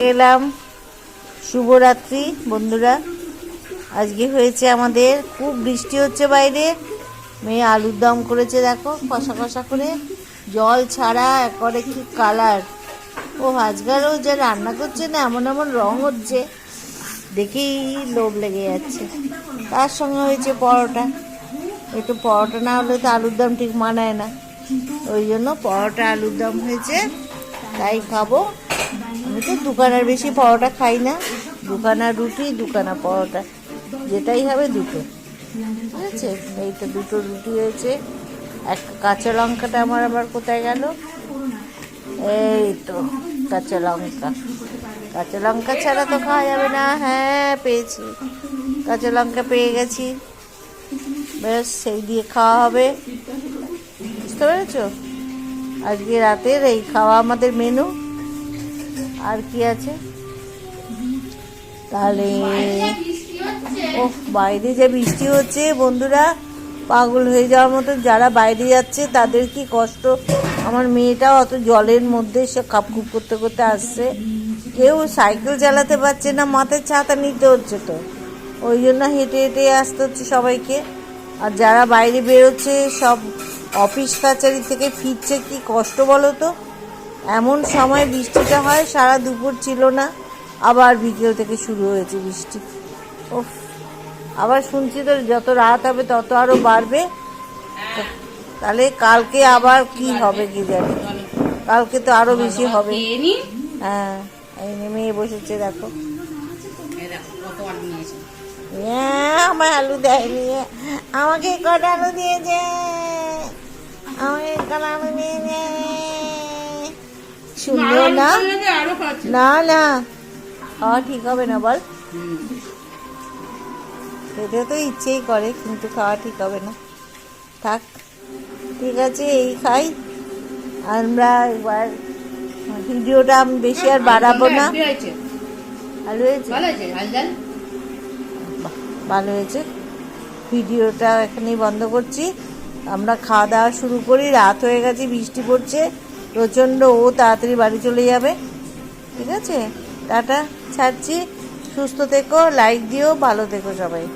এলাম। শুভরাত্রি, বন্ধুরা। আজকে হয়েছে আমাদের, খুব বৃষ্টি হচ্ছে বাইরে। মেয়ে আলুর দম করেছে, দেখো, কষা কষা করে। জল ছাড়া একবারে কি কালার ও আজকালও যে রান্না করছে না, এমন এমন রং হচ্ছে। দেখেই লোভ লেগে যাচ্ছে। তার সঙ্গে হয়েছে পরোটা। একটু পরোটা না হলে তো আলুর দম ঠিক মানায় না। ওই জন্য পরোটা, আলুর দম হয়েছে। তাই খাব। আমি তো দোকানের বেশি পরোটা খাই না। দুখানা রুটি দুখানা পরোটা। যেটাই হবে দুটো। ঠিক আছে? এই তো দুটো রুটি হয়েছে। এক কাঁচা লঙ্কাটা আমার আবার কোথায় গেল? এই তো, কাঁচা লঙ্কা। কাঁচা লঙ্কা ছাড়া তো খাওয়া যাবে না। হ্যাঁ পেয়েছি। কাঁচা লঙ্কা পেয়ে গেছি। ব্যাস, সেই দিয়ে খাওয়া হবে। বুঝতে পেরেছ? আজকে রাতের এই খাওয়া আমাদের মেনু। আর কি আছে? তাহলে ও বাইরে যে বৃষ্টি হচ্ছে, বন্ধুরা, পাগল হয়ে যাওয়ার মতো যারা বাইরে যাচ্ছে, তাদের কি কষ্ট? আমার মেয়েটাও অত জলের মধ্যে সে কাপকুপ করতে করতে আসছে। কেউ সাইকেল চালাতে পারছে না, মাথায় ছাতা নিতে হচ্ছে তো। ওই জন্য হেঁটে হেঁটে আসতে হচ্ছে সবাইকে। আর যারা বাইরে বেরোচ্ছে, সব অফিস কাচারি থেকে ফিরছে, কি কষ্ট বলো তো? এমন সময় বৃষ্টিটা হয় সারা দুপুর ছিল না। আবার বিকেল থেকে শুরু হয়েছে বৃষ্টি। ওফ আবার শুনছি তো যত রাত হবে তত আরও বাড়বে। তাহলে কালকে আবার কি হবে কি জানি? কালকে তো আরও বেশি হবে। হ্যাঁ এই নেমে বসেছে দেখো। হ্যাঁ, আমার আলু দেয়নি। আমাকে কটা আলু দিয়েছে? আমাকে কটা আলু দিয়েছে? সুন্দর না? না না খাওয়া ঠিক হবে না বল। খেতে তো ইচ্ছেই করে কিন্তু খাওয়া ঠিক হবে না। থাক ঠিক আছে এই খাই। আমরা এবার ভিডিওটা আমি বেশি আর বাড়াবো না। ভালো হয়েছে ভালো হয়েছে। ভিডিওটা এখানেই বন্ধ করছি। আমরা খাওয়া দাওয়া শুরু করি রাত হয়ে গেছে বৃষ্টি পড়ছে। প্রচণ্ড ও তাড়াতাড়ি বাড়ি চলে যাবে। ঠিক আছে? টাটা, ছাড়ছি। সুস্থ থেকো লাইক দিও, ভালো থেকো সবাই।